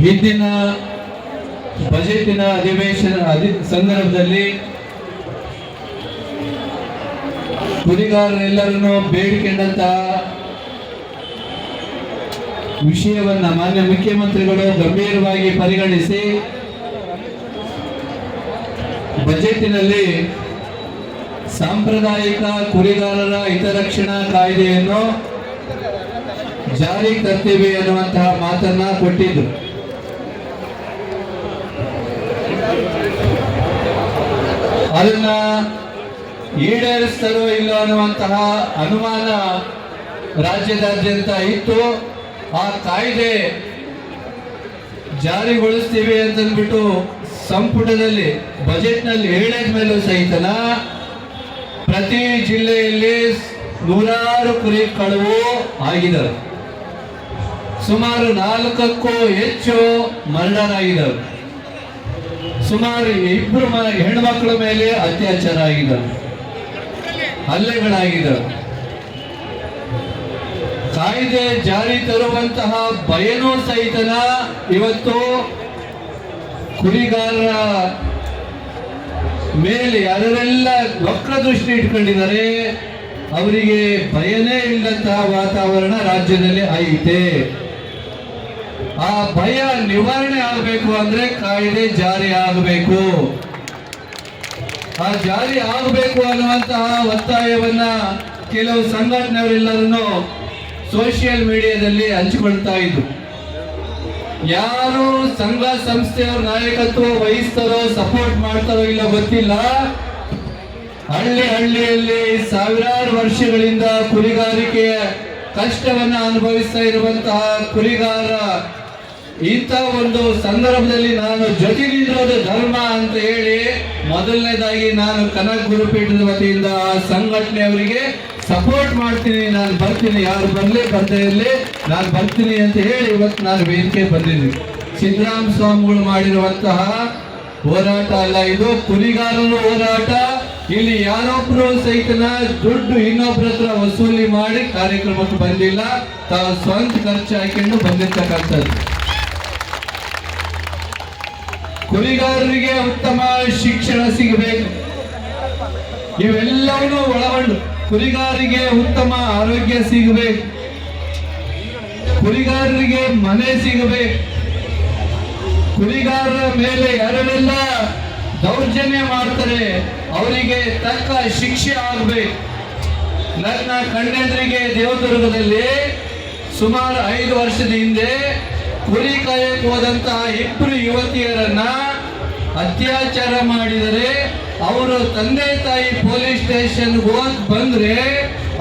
ಹಿಂದಿನ ಬಜೆಟಿನ ಅಧಿವೇಶನ ಅಧಿ ಸಂದರ್ಭದಲ್ಲಿ ಕುರಿಗಾರರೆಲ್ಲರನ್ನು ಬೇಡಿಕೊಂಡಂತಹ ವಿಷಯವನ್ನ ಮಾನ್ಯ ಮುಖ್ಯಮಂತ್ರಿಗಳು ಗಂಭೀರವಾಗಿ ಪರಿಗಣಿಸಿ ಬಜೆಟಿನಲ್ಲಿ ಸಾಂಪ್ರದಾಯಿಕ ಕುರಿಗಾರರ ಹಿತರಕ್ಷಣಾ ಕಾಯ್ದೆಯನ್ನು ಜಾರಿ ತರ್ತೀವಿ ಅನ್ನುವಂತಹ ಮಾತನ್ನ ಕೊಟ್ಟಿದ್ದು ಅದನ್ನ ಈಡೇರಿಸ್ತಾರೋ ಇಲ್ಲ ಅನ್ನುವಂತಹ ಅನುಮಾನ ರಾಜ್ಯದಾದ್ಯಂತ ಇತ್ತು. ಆ ಕಾಯ್ದೆ ಜಾರಿಗೊಳಿಸ್ತೀವಿ ಅಂತಂದ್ಬಿಟ್ಟು ಸಂಪುಟದಲ್ಲಿ, ಬಜೆಟ್ನಲ್ಲಿ ಹೇಳಿದ ಮೇಲೂ ಸಹಿತನ ಪ್ರತಿ ಜಿಲ್ಲೆಯಲ್ಲಿ ನೂರಾರು ಕುರಿ ಕಳುವು ಆಗಿದ್ದಾವೆ. ಸುಮಾರು ನಾಲ್ಕಕ್ಕೂ ಹೆಚ್ಚು ಮರ್ಡರ್ ಸುಮಾರು ಇಬ್ಬರು ಹೆಣ್ಮಕ್ಳ ಮೇಲೆ ಅತ್ಯಾಚಾರ ಆಗಿದ. ಹಲ್ಲೆಗಳಾಗಿದ. ಕಾಯ್ದೆ ಜಾರಿ ತರುವಂತಹ ಭಯನೂ ಸಹಿತನ ಇವತ್ತು ಕುರಿಗಾರರ ಮೇಲೆ ಯಾರೆಲ್ಲ ವಕ್ರ ದೃಷ್ಟಿ ಇಟ್ಕೊಂಡಿದ್ದಾರೆ. ಅವರಿಗೆ ಭಯನೇ ಇಲ್ಲದಂತಹ ವಾತಾವರಣ ರಾಜ್ಯದಲ್ಲಿ ಐತೆ. ಆ ಭಯ ನಿವಾರಣೆ ಆಗಬೇಕು ಅಂದ್ರೆ ಕಾಯ್ದೆ ಜಾರಿ ಆಗಬೇಕು. ಆ ಜಾರಿ ಆಗಬೇಕು ಅನ್ನುವಂತಹ ಒತ್ತಾಯವನ್ನ ಕೆಲವು ಸಂಘಟನೆಯವರೆಲ್ಲರನ್ನು ಸೋಷಿಯಲ್ ಮೀಡಿಯಾದಲ್ಲಿ ಹಂಚಿಕೊಳ್ತಾ ಇದ್ರು. ಯಾರು ಸಂಘ ಸಂಸ್ಥೆಯವ್ರ ನಾಯಕತ್ವ ವಹಿಸ್ತಾರೋ ಸಪೋರ್ಟ್ ಮಾಡ್ತಾರೋ ಇಲ್ಲ ಗೊತ್ತಿಲ್ಲ. ಹಳ್ಳಿ ಹಳ್ಳಿಯಲ್ಲಿ ಸಾವಿರಾರು ವರ್ಷಗಳಿಂದ ಕುರಿಗಾರಿಕೆಯ ಕಷ್ಟವನ್ನ ಅನುಭವಿಸ್ತಾ ಇರುವಂತಹ ಕುರಿಗಾರ, ಇಂಥ ಒಂದು ಸಂದರ್ಭದಲ್ಲಿ ನಾನು ಜೊತೆಗಿರೋದು ಧರ್ಮ ಅಂತ ಹೇಳಿ ಮೊದಲನೇದಾಗಿ ನಾನು ಕನಕ ಗುರುಪೀಠದ ವತಿಯಿಂದ ಆ ಸಂಘಟನೆ ಅವರಿಗೆ ಸಪೋರ್ಟ್ ಮಾಡ್ತೀನಿ. ನಾನು ಬರ್ತೀನಿ. ಯಾರು ಬರಲಿ ಬರ್ದೇ ಇರಲಿ. ನಾನು ಬರ್ತೀನಿ ಅಂತ ಹೇಳಿ ಇವತ್ತು ನಾನು ವೇದಿಕೆ ಬಂದಿದ್ದೀನಿ. ಸಿದ್ದರಾಮ ಸ್ವಾಮಿಗಳು ಮಾಡಿರುವಂತಹ ಹೋರಾಟ ಅಲ್ಲ ಇದು, ಕುರಿಗಾರರ ಹೋರಾಟ. ಇಲ್ಲಿ ಯಾರೊಬ್ರು ಸಹಿತನ ದುಡ್ಡು ಇನ್ನೊಬ್ರ ಹತ್ರ ವಸೂಲಿ ಮಾಡಿ ಕಾರ್ಯಕ್ರಮಕ್ಕೆ ಬಂದಿಲ್ಲ. ತಾವು ಸ್ವಂತ ಖರ್ಚು ಹಾಕೊಂಡು ಬಂದಿರ್ತಕ್ಕಂಥದ್ದು. ಕುರಿಗಾರರಿಗೆ ಉತ್ತಮ ಶಿಕ್ಷಣ ಸಿಗಬೇಕು. ಇವೆಲ್ಲವನ್ನೂ ಒಳಗೊಂಡು ಕುರಿಗಾರರಿಗೆ ಉತ್ತಮ ಆರೋಗ್ಯ ಸಿಗಬೇಕು. ಕುರಿಗಾರರಿಗೆ ಮನೆ ಸಿಗಬೇಕು. ಕುರಿಗಾರರ ಮೇಲೆ ಯಾರೆಲ್ಲ ದೌರ್ಜನ್ಯ ಮಾಡ್ತಾರೆ. ಅವರಿಗೆ ತಕ್ಕ ಶಿಕ್ಷೆ ಆಗಬೇಕು. ನನ್ನ ಕಣ್ಣೆದ್ರಿಗೆ ದೇವದುರ್ಗದಲ್ಲಿ ಸುಮಾರು ಐದು ವರ್ಷದ ಹಿಂದೆ ಕುರಿ ಕಾಯಕ್ಕೆ ಹೋದಂತಹ ಇಬ್ಬರು ಯುವತಿಯರನ್ನ ಅತ್ಯಾಚಾರ ಮಾಡಿದರೆ ಅವರು ತಂದೆ ತಾಯಿ ಪೊಲೀಸ್ ಸ್ಟೇಷನ್ ಹೋಗ್ ಬಂದ್ರೆ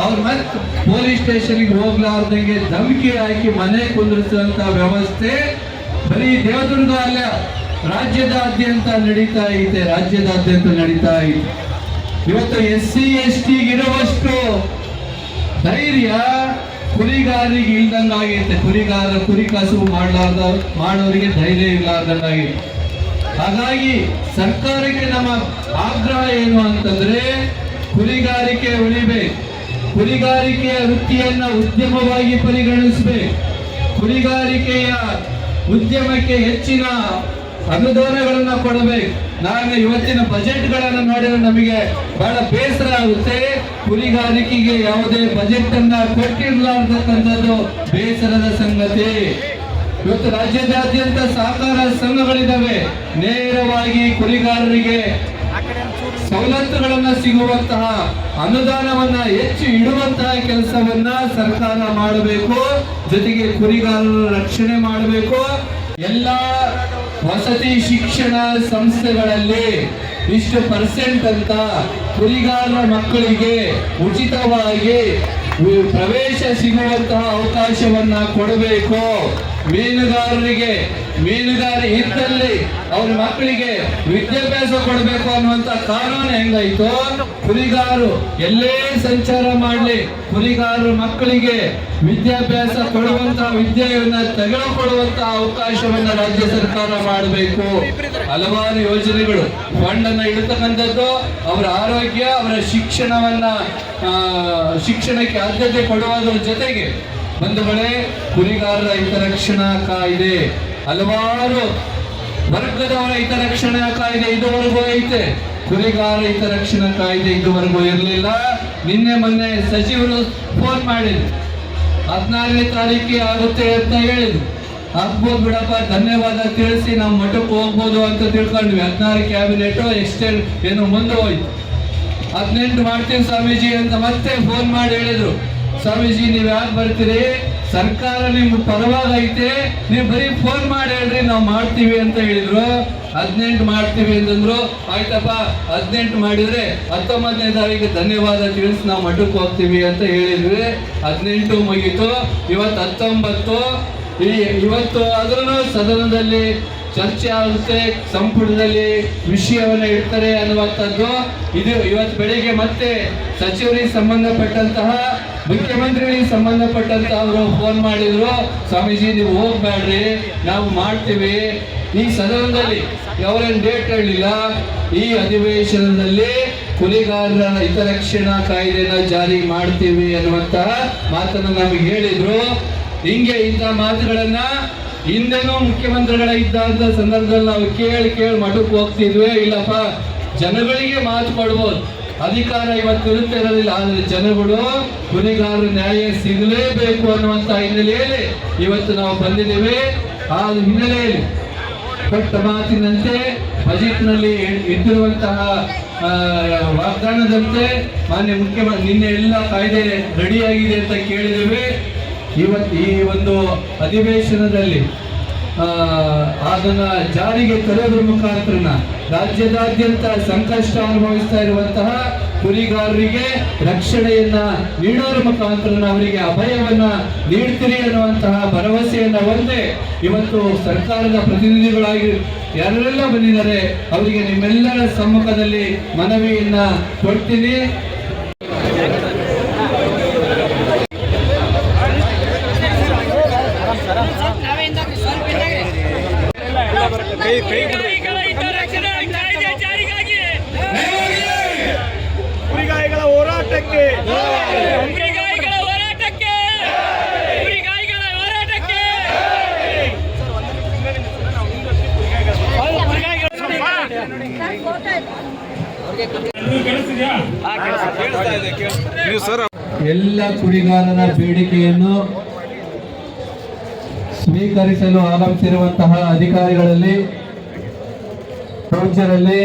ಅವ್ರು ಮತ್ತೆ ಪೊಲೀಸ್ ಸ್ಟೇಷನ್ಗೆ ಹೋಗ್ಲಾರ್ದಂಗೆ ಧಮಕಿ ಹಾಕಿ ಮನೆ ಕುಂದಿರಿಸುವಂತಹ ವ್ಯವಸ್ಥೆ ಬರೀ ದೇವದುರ್ಗ ಅಲ್ಲ, ರಾಜ್ಯದಾದ್ಯಂತ ನಡೀತಾ ಇದೆ ರಾಜ್ಯದಾದ್ಯಂತ ನಡೀತಾ ಇದೆ ಇವತ್ತು ಎಸ್ ಸಿ, ಎಸ್ ಇರುವಷ್ಟು ಧೈರ್ಯ ಕುರಿಗಾರರಿಗೆ ಇಲ್ದಂಗಾಗೈತೆ ಕುರಿಗಾರ, ಕುರಿ ಕಸುಬು ಮಾಡಲಾರ್ದ, ಮಾಡೋರಿಗೆ ಧೈರ್ಯ ಇರ್ಲಾರ್ದಂಗಾಗೈತೆ ಹಾಗಾಗಿ ಸರ್ಕಾರಕ್ಕೆ ನಮ್ಮ ಆಗ್ರಹ ಏನು ಅಂತಂದ್ರೆ, ಕುರಿಗಾರಿಕೆ ಉಳಿಬೇಕು. ಕುರಿಗಾರಿಕೆಯ ವೃತ್ತಿಯನ್ನ ಉದ್ಯಮವಾಗಿ ಪರಿಗಣಿಸಬೇಕು. ಕುರಿಗಾರಿಕೆಯ ಉದ್ಯಮಕ್ಕೆ ಹೆಚ್ಚಿನ ಅನುದಾನಗಳನ್ನ ಕೊಡಬೇಕು. ನಾನು ಇವತ್ತಿನ ಬಜೆಟ್ಗಳನ್ನು ನೋಡಿದ್ರೆ ನಮಗೆ ಬಹಳ ಬೇಸರ ಆಗುತ್ತೆ. ಕುರಿಗಾರಿಕೆಗೆ ಯಾವುದೇ ಬಜೆಟ್ ಅನ್ನ ಕೊಟ್ಟಿರಲಾರ್ದಕ್ಕಂಥದ್ದು ಬೇಸರದ ಸಂಗತಿ. ಇವತ್ತು ರಾಜ್ಯದಾದ್ಯಂತ ಸಹಕಾರ ಸಂಘಗಳಿದ್ದಾವೆ ನೇರವಾಗಿ ಕುರಿಗಾರರಿಗೆ ಸವಲತ್ತುಗಳನ್ನ ಸಿಗುವಂತಹ ಅನುದಾನವನ್ನ ಹೆಚ್ಚು ಇಡುವಂತಹ ಕೆಲಸವನ್ನ ಸರ್ಕಾರ ಮಾಡಬೇಕು. ಜೊತೆಗೆ ಕುರಿಗಾರರ ರಕ್ಷಣೆ ಮಾಡಬೇಕು. ಎಲ್ಲ ವಸತಿ ಶಿಕ್ಷಣ ಸಂಸ್ಥೆಗಳಲ್ಲಿ ಇಷ್ಟು ಪರ್ಸೆಂಟ್ ಅಂತ ಕುರಿಗಾರರ ಮಕ್ಕಳಿಗೆ ಉಚಿತವಾಗಿ ಪ್ರವೇಶ ಸಿಗುವಂತಹ ಅವಕಾಶವನ್ನ ಕೊಡಬೇಕು. ಮೀನುಗಾರರಿಗೆ, ಮೀನುಗಾರ ಇದ್ದಲ್ಲಿ ಅವ್ರ ಮಕ್ಕಳಿಗೆ ವಿದ್ಯಾಭ್ಯಾಸ ಕೊಡಬೇಕು ಅನ್ನುವಂತ ಕಾನೂನು ಹೆಂಗಾಯ್ತು? ಕುರಿಗಾರರು ಎಲ್ಲೇ ಸಂಚಾರ ಮಾಡಲಿ, ಕುರಿಗಾರು ಮಕ್ಕಳಿಗೆ ವಿದ್ಯಾಭ್ಯಾಸ ಕೊಡುವಂತಹ ವಿದ್ಯೆಯನ್ನ ತೆಗೆದುಕೊಳ್ಳುವಂತಹ ಅವಕಾಶವನ್ನ ರಾಜ್ಯ ಸರ್ಕಾರ ಮಾಡಬೇಕು. ಹಲವಾರು ಯೋಜನೆಗಳು. ಫಂಡ್ ಅನ್ನ ಇಡತಕ್ಕಂಥದ್ದು, ಅವರ ಆರೋಗ್ಯ, ಅವರ ಶಿಕ್ಷಣವನ್ನ ಶಿಕ್ಷಣಕ್ಕೆ ಆದ್ಯತೆ ಕೊಡುವುದರ ಜೊತೆಗೆ ಬಂಧುಗಳೇ ಕುರಿಗಾರರ ಹಿತರಕ್ಷಣಾ ಕಾಯ್ದೆ. ಹಲವಾರು ವರ್ಗದವರ ಹಿತರಕ್ಷಣಾ ಕಾಯ್ದೆ ಇದುವರೆಗೂ ಐತೆ. ಕುರಿಗಾರ ಹಿತರಕ್ಷಣಾ ಕಾಯ್ದೆ ಇದುವರೆಗೂ ಇರಲಿಲ್ಲ. ನಿನ್ನೆ ಮೊನ್ನೆ ಸಚಿವರು ಫೋನ್ ಮಾಡಿದ್ರು. ಹದಿನಾರನೇ ತಾರೀಕಿಗೆ ಆಗುತ್ತೆ ಅಂತ ಹೇಳಿದ್ರು. ಆಗ್ಬೋದು ಬಿಡಪ್ಪ, ಧನ್ಯವಾದ ತಿಳಿಸಿ ನಾವು ಮಠಕ್ಕೆ ಹೋಗ್ಬೋದು ಅಂತ ತಿಳ್ಕೊಂಡ್ವಿ. ಹದಿನಾರು ಕ್ಯಾಬಿನೆಟ್, ಎಕ್ಸ್ಟೆಂಡ್ ಏನು ಮುಂದೆ ಹೋಯ್ತು. ಹದಿನೆಂಟು ಮಾಡ್ತೀವಿ ಸ್ವಾಮೀಜಿ ಅಂತ ಮತ್ತೆ ಫೋನ್ ಮಾಡಿ ಹೇಳಿದ್ರು. ಸ್ವಾಮೀಜಿ, ನೀವು ಯಾಕೆ ಬರ್ತೀರಿ? ಸರ್ಕಾರ ನಿಮ್ಮ ಪರವಾಗಿ ಐತೆ, ನೀವು ಬರೀ ಫೋನ್ ಮಾಡಿ ಹೇಳ್ರಿ, ನಾವು ಮಾಡ್ತೀವಿ ಅಂತ ಹೇಳಿದ್ರು. ಹದಿನೆಂಟು ಮಾಡ್ತೀವಿ ಅಂತಂದ್ರು ಆಯ್ತಪ್ಪ, ಹದಿನೆಂಟು ಮಾಡಿದ್ರೆ ಹತ್ತೊಂಬತ್ತನೇ ತಾರೀಕು ಧನ್ಯವಾದ ತಿಳಿಸಿ ನಾವು ಮಠಕ್ಕೆ ಹೋಗ್ತೀವಿ ಅಂತ ಹೇಳಿದ್ವಿ. ಹದಿನೆಂಟು ಮುಗೀತು. ಇವತ್ತು ಹತ್ತೊಂಬತ್ತು. ಈ ಇವತ್ತು ಆದ್ರೂ ಸದನದಲ್ಲಿ ಚರ್ಚೆ ಆಗುತ್ತೆ, ಸಂಪುಟದಲ್ಲಿ ವಿಷಯವನ್ನು ಇಡ್ತಾರೆ ಅನ್ನುವಂಥದ್ದು. ಇದು ಇವತ್ತು ಬೆಳಿಗ್ಗೆ ಮತ್ತೆ ಸಚಿವರಿಗೆ ಸಂಬಂಧಪಟ್ಟಂತಹ, ಮುಖ್ಯಮಂತ್ರಿಗಳಿಗೆ ಸಂಬಂಧಪಟ್ಟಂತ ಅವರು ಫೋನ್ ಮಾಡಿದ್ರು. ಸ್ವಾಮೀಜಿ, ನೀವು ಹೋಗ್ಬೇಡ್ರಿ, ನಾವು ಮಾಡ್ತೀವಿ. ಈ ಸದನದಲ್ಲಿ ಅವರೇನು ಡೇಟ್ ಹೇಳಲಿಲ್ಲ ಈ ಅಧಿವೇಶನದಲ್ಲಿ ಕುಲಿಗಾರರ ಹಿತರಕ್ಷಣಾ ಕಾಯ್ದೆನ ಜಾರಿ ಮಾಡ್ತೀವಿ ಅನ್ನುವಂತಹ ಮಾತನ್ನು ನಮಗೆ ಹೇಳಿದ್ರು. ಹಿಂಗೆ ಇಂಥ ಮಾತುಗಳನ್ನ ಹಿಂದೆನೂ ಮುಖ್ಯಮಂತ್ರಿಗಳ ಇದ್ದಂತ ಸಂದರ್ಭದಲ್ಲಿ ನಾವು ಕೇಳಿ ಕೇಳಿ ಮಠಕ್ಕೆ ಹೋಗ್ತಿದ್ವಿ. ಇಲ್ಲಪ್ಪ, ಜನಗಳಿಗೆ ಮಾತು ಕೊಡ್ಬೋದು. ಅಧಿಕಾರ ಇವತ್ತು ಇರುತ್ತೆ ಇರೋದಿಲ್ಲ ಆದರೆ ಜನಗಳು ಗುರಿಗಾರ ನ್ಯಾಯ ಸಿಗಲೇಬೇಕು ಅನ್ನುವಂತ ಹಿನ್ನೆಲೆಯಲ್ಲಿ ಇವತ್ತು ನಾವು ಬಂದಿದ್ದೇವೆ. ಆ ಹಿನ್ನೆಲೆಯಲ್ಲಿ ಕೊಟ್ಟ ಮಾತಿನಂತೆ, ಬಜೆಟ್ನಲ್ಲಿ ಇದ್ದಿರುವಂತಹ ವಾಗ್ದಾನದಂತೆ ಮಾನ್ಯ ಮುಖ್ಯಮಂತ್ರಿ ನಿನ್ನೆ ಎಲ್ಲ ಕಾಯ್ದೆ ರೆಡಿಯಾಗಿದೆ ಅಂತ ಕೇಳಿದ್ದೇವೆ. ಇವತ್ತು ಈ ಒಂದು ಅಧಿವೇಶನದಲ್ಲಿ ಅದನ್ನು ಜಾರಿಗೆ ತರೋದ್ರ ಮುಖಾಂತರನ ರಾಜ್ಯದಾದ್ಯಂತ ಸಂಕಷ್ಟ ಅನುಭವಿಸ್ತಾ ಇರುವಂತಹ ಕುರಿಗಾರರಿಗೆ ರಕ್ಷಣೆಯನ್ನ ನೀಡೋದ್ರ ಮುಖಾಂತರ ಅವರಿಗೆ ಅಭಯವನ್ನ ನೀಡ್ತೀರಿ ಅನ್ನುವಂತಹ ಭರವಸೆಯನ್ನ ಒಂದೇ ಇವತ್ತು ಸರ್ಕಾರದ ಪ್ರತಿನಿಧಿಗಳಾಗಿ ಯಾರೆಲ್ಲ ಬಂದಿದ್ದಾರೆ, ಅವರಿಗೆ ನಿಮ್ಮೆಲ್ಲರ ಸಮ್ಮುಖದಲ್ಲಿ ಮನವಿಯನ್ನ ಕೊಡ್ತೀನಿ ಕುರಿಗಾಯಿಗಳ ಹಿತರಕ್ಷಣಾ ಕಾಯ್ದೆ ಜಾರಿಗಾಗಿ ಕುರಿಗಾಯಿಗಳ ಹೋರಾಟಕ್ಕೆ. ಕುರಿಗಾಯಿಗಳ ಹೋರಾಟಕ್ಕೆ. ಕುರಿಗಾಯಿಗಳ ಹೋರಾಟಕ್ಕೆ. ನೀವು ಸರ್ ಎಲ್ಲ ಕುರಿಗಾರರ ಬೇಡಿಕೆಯನ್ನು ಸ್ವೀಕರಿಸಲು ಆರಂಭಿಸಿರುವಂತಹ ಅಧಿಕಾರಿಗಳಲ್ಲಿ ಪೂಜ್ಯರಲ್ಲಿ